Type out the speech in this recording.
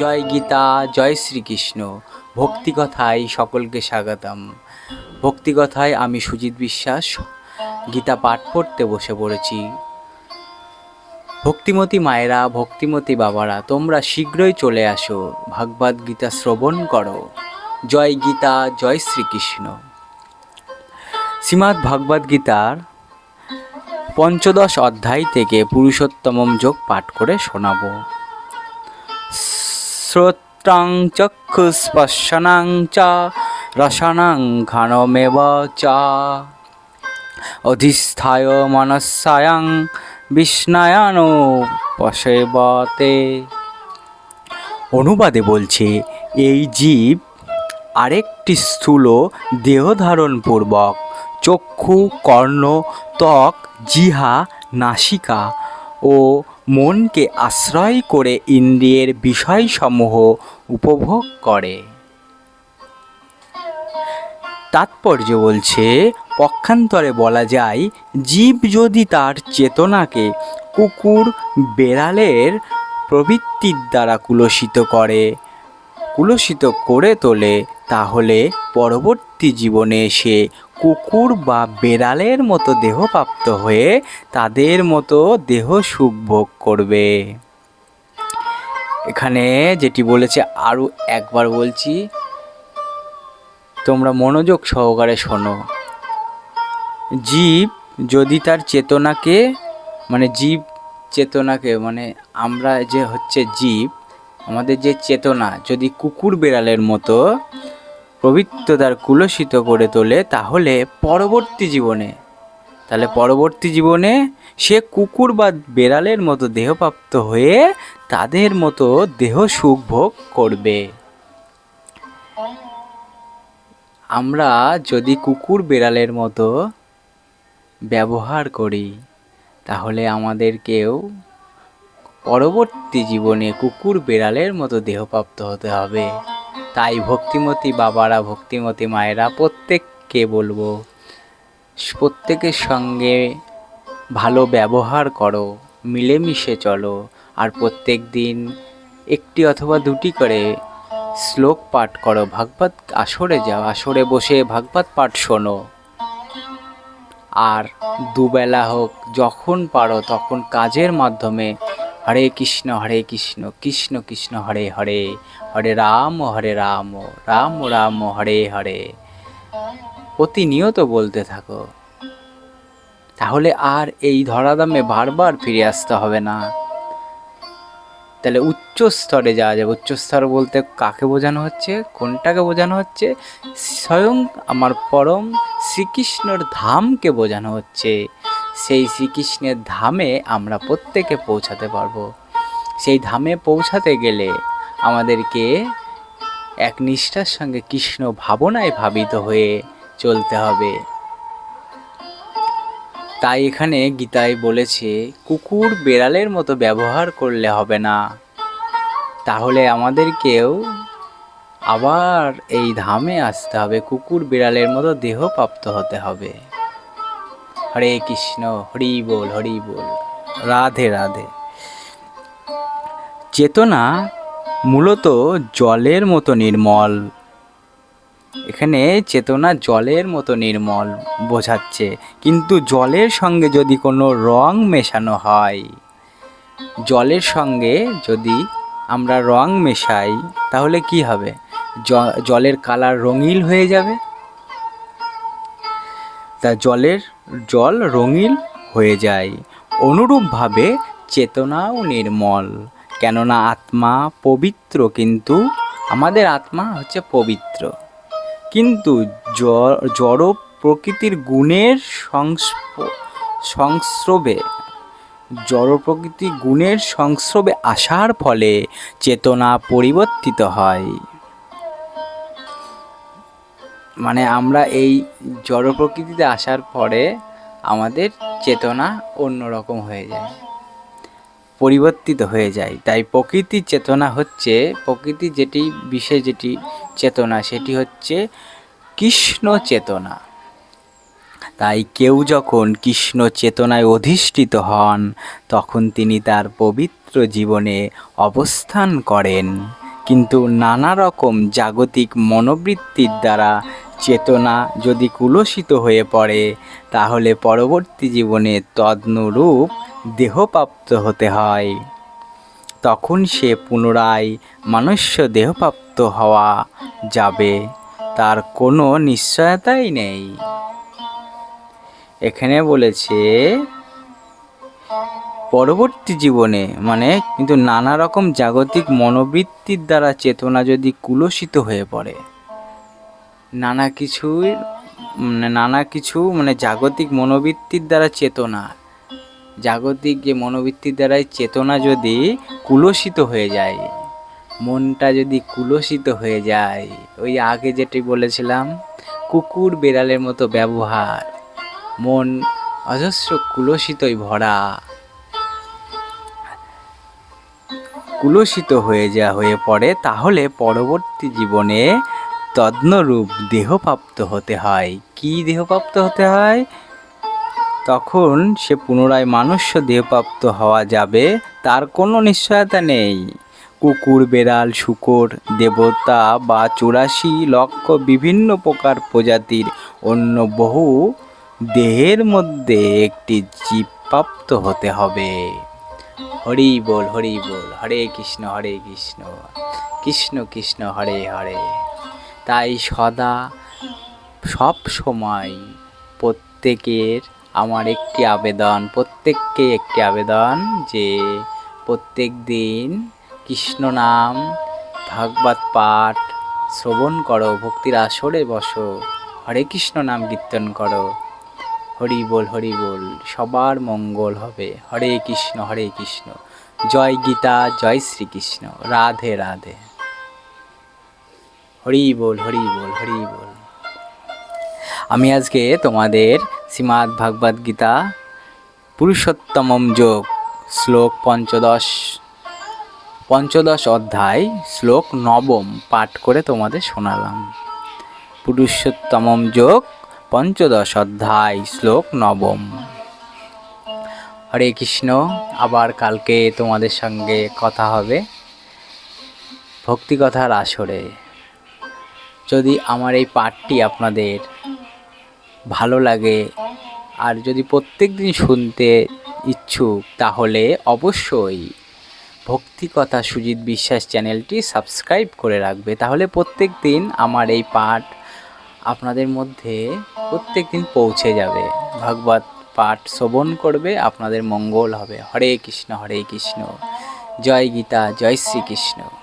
জয় গীতা, জয় শ্রীকৃষ্ণ। ভক্তিকথায় সকলকে স্বাগতম। ভক্তিকথায় আমি সুজিত বিশ্বাস, গীতা পাঠ পড়তে বসে পড়েছি। ভক্তিমতী মায়েরা, ভক্তিমতী বাবারা, তোমরা শীঘ্রই চলে আসো। ভাগবত গীতা শ্রবণ করো। জয় গীতা, জয় শ্রীকৃষ্ণ। শ্রীমদ্ ভগবদ্ গীতার পঞ্চদশ অধ্যায় থেকে পুরুষোত্তম যোগ পাঠ করে শোনাবো। শ্রোত্রাং চক্ষুস্পর্শনাং চা রসনাং ঘনমেব চা অধিষ্ঠায় মনস্যাং বিস্নায়ানো পশেবতে অনুবাদে বলছে, এই জীব আরেকটি স্থূল দেহ ধারণ পূর্বক চক্ষু, কর্ণ, ত্বক, জিহা, নাসিকা ও মনকে আশ্রয় করে ইন্দ্রিয়ের বিষয়সমূহ উপভোগ করে। তাৎপর্য বলছে, পক্ষান্তরে বলা যায়, জীব যদি তার চেতনাকে কুকুর বেড়ালের প্রবৃত্তির দ্বারা কুলসিত করে কুলসিত করে তোলে তাহলে পরবর্তী জীবনে সে কুকুর বা বেড়ালের মতো দেহপ্রাপ্ত হয়ে তাদের মতো দেহ সুখ ভোগ করবে। এখানে যেটি বলেছে, আরও একবার বলছি, তোমরা মনোযোগ সহকারে শোনো। জীব যদি তার চেতনাকে মানে জীব চেতনাকে মানে আমরা যে হচ্ছে জীব, আমাদের যে চেতনা, যদি কুকুর বেড়ালের মতো পবিত্রতার কুলসিত করে তোলে তাহলে পরবর্তী জীবনে। তাহলে পরবর্তী জীবনে সে কুকুর বা বেড়ালের মতো দেহপ্রাপ্ত হয়ে তাদের মতো দেহ সুখ ভোগ করবে। আমরা যদি কুকুর বেড়ালের মতো ব্যবহার করি, তাহলে আমাদেরকেও পরবর্তী জীবনে কুকুর বেড়ালের মতো দেহপ্রাপ্ত হতে হবে। তাই ভক্তিমতী বাবারা, ভক্তিমতী মায়েরা প্রত্যেককে বলব, প্রত্যেকের সঙ্গে ভালো ব্যবহার করো, মিলেমিশে চলো। আর প্রত্যেক দিন একটি অথবা দুটি করে শ্লোক পাঠ করো, ভাগবত আসরে যাও, আসরে বসে ভাগবত পাঠ শোনো। আর দুবেলা হোক, যখন পারো তখন কাজের মাধ্যমে হরে কৃষ্ণ হরে কৃষ্ণ কৃষ্ণ কৃষ্ণ, হরে হরে। হরে রাম হরে রাম রাম রাম, হরে হরে। প্রতিনিয়ত বলতে থাকো। তাহলে আর এই ধরাধামে বারবার ফিরে আসতে হবে না। তাহলে উচ্চ স্তরে যাওয়া যাবে। উচ্চ স্তর বলতে কাকে বোঝানো হচ্ছে? কোনটাকে বোঝানো হচ্ছে? স্বয়ং আমার পরম শ্রীকৃষ্ণর ধামকে বোঝানো হচ্ছে। সেই শ্রীকৃষ্ণের ধামে আমরা প্রত্যেকে পৌঁছাতে পারব। সেই ধামে পৌঁছাতে গেলে আমাদেরকে এক নিষ্ঠার সঙ্গে কৃষ্ণ ভাবনায় ভাবিত হয়ে চলতে হবে। তাই এখানে গীতায় বলেছে, কুকুর বেড়ালের মতো ব্যবহার করলে হবে না। তাহলে আমাদেরকেও আবার এই ধামে আসতে হবে। কুকুর বিড়ালের মতো দেহ প্রাপ্ত হতে হবে। হরে কৃষ্ণ, হরি বল হরি বল। রাধে রাধে। চেতনা মূলত জলের মতো নির্মল। এখানে চেতনা জলের মতো নির্মল বোঝাচ্ছে। কিন্তু জলের সঙ্গে যদি কোনো রং মেশানো হয়, জলের সঙ্গে যদি আমরা রং মেশাই, তাহলে কি হবে? জলের কালার রঙিল হয়ে যাবে। তা জলের জল রঙিল হয়ে যায়, অনুরূপভাবে চেতনাও নির্মল। কেননা আত্মা পবিত্র, কিন্তু আমাদের আত্মা হচ্ছে পবিত্র। কিন্তু জড় প্রকৃতির গুণের সংস্রবে, জড় প্রকৃতি গুণের সংস্রবে আসার ফলে চেতনা পরিবর্তিত হয়। মানে আমরা এই জড় প্রকৃতিতে আসার পরে আমাদের চেতনা অন্যরকম হয়ে যায়, পরিবর্তিত হয়ে যায়। তাই প্রকৃতির চেতনা হচ্ছে, প্রকৃতি যেটি বিশেষ যেটি চেতনা, সেটি হচ্ছে কৃষ্ণ চেতনা। তাই কেউ যখন কৃষ্ণ চেতনায় অধিষ্ঠিত হন, তখন তিনি তার পবিত্র জীবনে অবস্থান করেন। কিন্তু নানা রকম জাগতিক মনোবৃত্তির দ্বারা চেতনা যদি কুলসিত হয়ে পড়ে, তাহলে পরবর্তী জীবনে তদনুরূপ দেহপ্রাপ্ত হতে হয়। তখন সে পুনরায় মনুষ্য দেহপ্রাপ্ত হওয়া যাবে, তার কোনো নিশ্চয়তাই নেই। এখানে বলেছে, পরবর্তী জীবনে মানে কিন্তু নানা রকম জাগতিক মনোবৃত্তির দ্বারা চেতনা যদি কুলসিত হয়ে পড়ে নানা কিছুর মানে নানা কিছু মানে জাগতিক মনোবৃত্তির দ্বারা চেতনা। জাগতিক যে মনোবৃত্তির দ্বারাই চেতনা যদি কুলসিত হয়ে যায়, মনটা যদি কুলসিত হয়ে যায়, ওই আগে যেটি বলেছিলাম, কুকুর বেড়ালের মতো ব্যবহার, মন অজস্র কুলসিতই ভরা। কুলসিত হয়ে যা হয়ে পড়ে, তাহলে পরবর্তী জীবনে তদ্নরূপ দেহপ্রাপ্ত হতে হয়। কি দেহপ্রাপ্ত হতে হয়? তখন সে পুনরায় মানুষ্য দেহপ্রাপ্ত হওয়া যাবে, তার কোনো নিশ্চয়তা নেই। কুকুর, বেড়াল, শুকর, দেবতা বা চুরাশি, লক্ষ বিভিন্ন প্রকার প্রজাতির অন্য বহু দেহের মধ্যে একটি জীব প্রাপ্ত হতে হবে। হরি বল হরি বল, হরে কৃষ্ণ হরে কৃষ্ণ। কৃষ্ণ কৃষ্ণ, হরে হরে। তাই সদা সব সময় প্রত্যেকের আমার একটি আবেদন, প্রত্যেককে একটি আবেদন যে প্রত্যেক দিন কৃষ্ণ নাম ভাগবত পাঠ শ্রবণ করো, ভক্তির আসরে বসো, হরে কৃষ্ণ নাম কীর্তন করো। হরি বল হরি বল, সবার মঙ্গল হবে। হরে কৃষ্ণ হরে কৃষ্ণ। জয় গীতা, জয় শ্রীকৃষ্ণ। রাধে রাধে। হরি বল হরি বল হরি বল আমি আজকে তোমাদের শ্রীমাদ ভাগবত গীতা পুরুষোত্তমম যোগ, শ্লোক পঞ্চদশ পঞ্চদশ অধ্যায়, শ্লোক নবম পাঠ করে তোমাদের শোনালাম। পুরুষোত্তমম যোগ, পঞ্চদশ অধ্যায়, শ্লোক নবম। হরে কৃষ্ণ, আবার কালকে তোমাদের সঙ্গে কথা হবে ভক্তিকথার আসরে। যদি আমার এই পাঠটি আপনাদের ভালো লাগে আর যদি প্রত্যেক দিন শুনতে ইচ্ছুক, তাহলে অবশ্যই ভক্তিকথা সুজিত বিশ্বাস চ্যানেলটি সাবস্ক্রাইব করে রাখবে। তাহলে প্রত্যেক দিন আমার এই পাঠ আপনাদের মধ্যে প্রত্যেক দিন পৌঁছে যাবে। ভাগবত পাঠ শ্রবণ করবে, আপনাদের মঙ্গল হবে। হরে কৃষ্ণ হরে কৃষ্ণ। জয় গীতা, জয় শ্রীকৃষ্ণ।